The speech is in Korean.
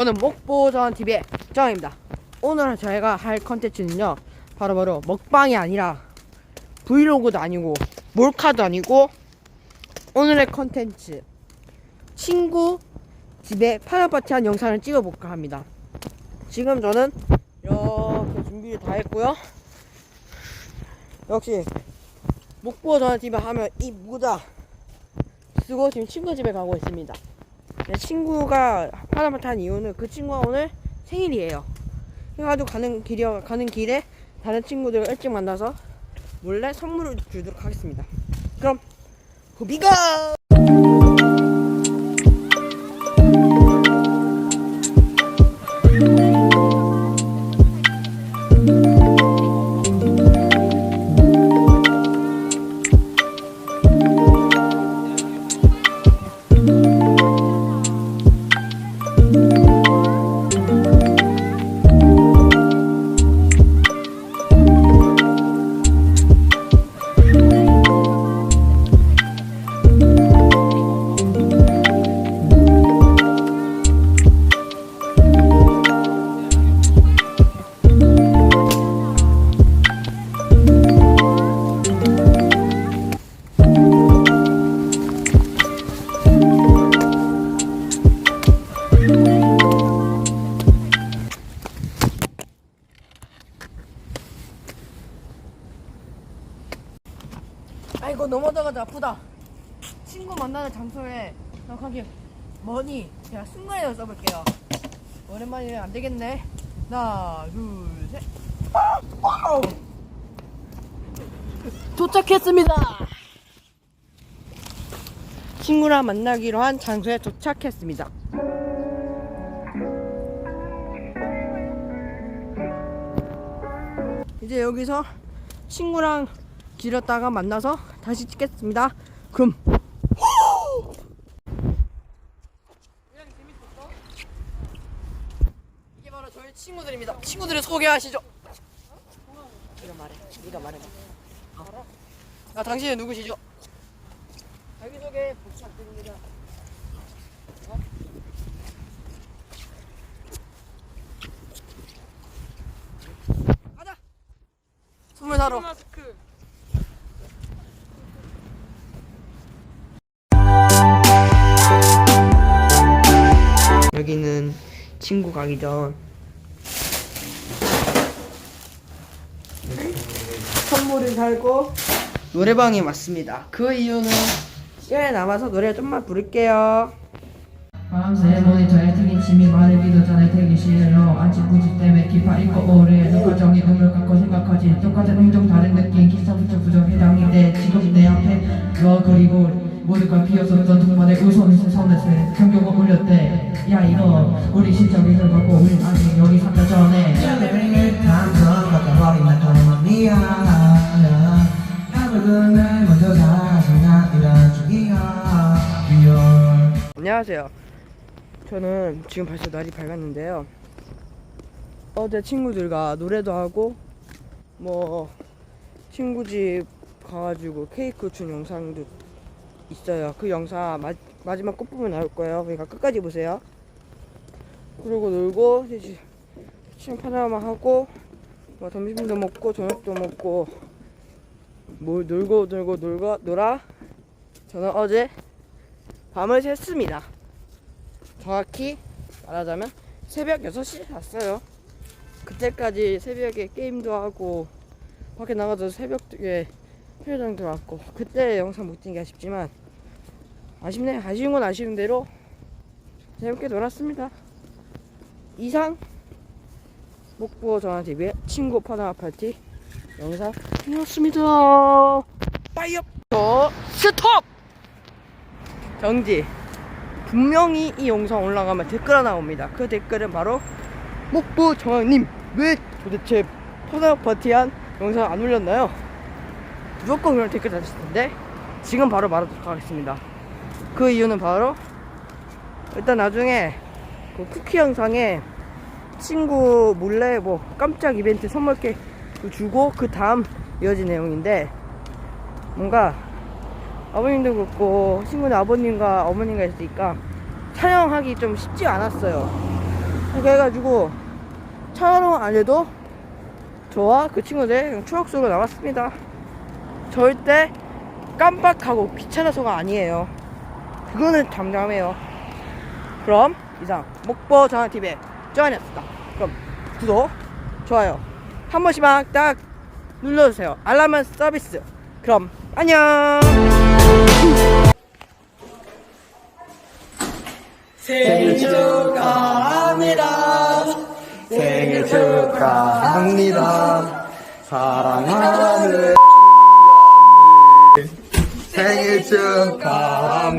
저는 목보전 TV의 정입니다. 오늘 저희가 할 컨텐츠는요, 바로 바로 먹방이 아니라 브이로그도 아니고 몰카도 아니고 오늘의 컨텐츠 친구 집에 파나파티한 영상을 찍어볼까 합니다. 지금 저는 이렇게 준비를 다 했고요. 역시 목보전 TV 하면 이 모자 쓰고 지금 친구 집에 가고 있습니다. 내 친구가 파나마트 한 이유는 그 친구가 오늘 생일이에요. 그래가지고 가는 길이 가는 길에 다른 친구들을 일찍 만나서 몰래 선물을 주도록 하겠습니다. 그럼 후비가 아이고 넘어져가지고 아프다. 친구 만나는 장소에 정확하게 머니 제가 순간이동 써볼게요. 오랜만이면 안 되겠네. 하나, 둘, 셋. 와우! 도착했습니다. 친구랑 만나기로 한 장소에 도착했습니다. 이제 여기서 친구랑 길었다가 만나서 다시 찍겠습니다. 그럼 이게 바로 저희 친구들입니다. 친구들을 소개하시죠. 네가 말해. 네가 말해. 아, 당신은 누구시죠? 자기소개 부탁드립니다. 어? 가자. 선물 사러. 친구 가기 전. 선물을 살고 노래방에 왔습니다. 그 이유는 시간이 남아서 노래 좀만 부를게요. 밤새 모니터에 튀긴 침이 마르기도 전에 대기실로 아침 구직 때문에 기파 읽고 오래 누가 정의 의미를 갖고 생각하지. 똑같은 행동 다른 느낌 기사 부처 부정 해당인데 지금 내 앞에 너 그리고 모두가 비었었던 동반의 우선 선에서 경경을 올렸대. 야 이거 우리 실적이 결과고 우리 아직 여기 3년 전에 감정 바꿔버린 나 그만이야 아무튼 날 먼저 사랑하나 이런 중이야 안녕하세요. 저는 지금 벌써 날이 밝았는데요. 어제 친구들과 노래도 하고 뭐 친구 집 가가지고 케이크 준 영상도 있어요. 그 영상 마, 마지막 끝부분 나올 거예요. 그러니까 끝까지 보세요. 그러고 놀고 이제 시험 파나마 하고 뭐 점심도 먹고 저녁도 먹고 뭐 놀고 놀고 놀고 놀아 저는 어제 밤을 샜습니다. 정확히 말하자면 새벽 6시에 잤어요. 그때까지 새벽에 게임도 하고 밖에 나가서 새벽에 회장도 왔고 그때 영상 못 찍은 게 아쉽지만 아쉽네 아쉬운 건 아쉬운 대로 재밌게 놀았습니다. 이상 목부어 전화TV의 친구 파나마 파티 영상이었습니다. 빠이업 저 스톱 정지 분명히 이 영상 올라가면 댓글 하나 옵니다. 그 댓글은 바로 목부 정황님 왜 도대체 퍼다 파티한 영상 안 올렸나요? 무조건 그런 댓글 다실 텐데 지금 바로 말하도록 하겠습니다. 그 이유는 바로 일단 나중에 그 쿠키 영상에 친구 몰래 뭐 깜짝 이벤트 선물 케이크 주고 그 다음 이어진 내용인데 뭔가 아버님도 그렇고 친구는 아버님과 어머님과 있으니까 촬영하기 좀 쉽지 않았어요. 이렇게 해가지고 촬영 안 해도 저와 그 친구들 추억 속으로 남았습니다. 절대 깜빡하고 귀찮아서가 아니에요. 그거는 잠잠해요. 그럼 이상 목보 전화TV의 쪼아니었습니다. 그럼 구독, 좋아요 한 번씩만 딱 눌러주세요. 알람 서비스. 그럼 안녕. 생일 축하합니다. 생일 축하합니다. 사랑하는 생일 축하합니다.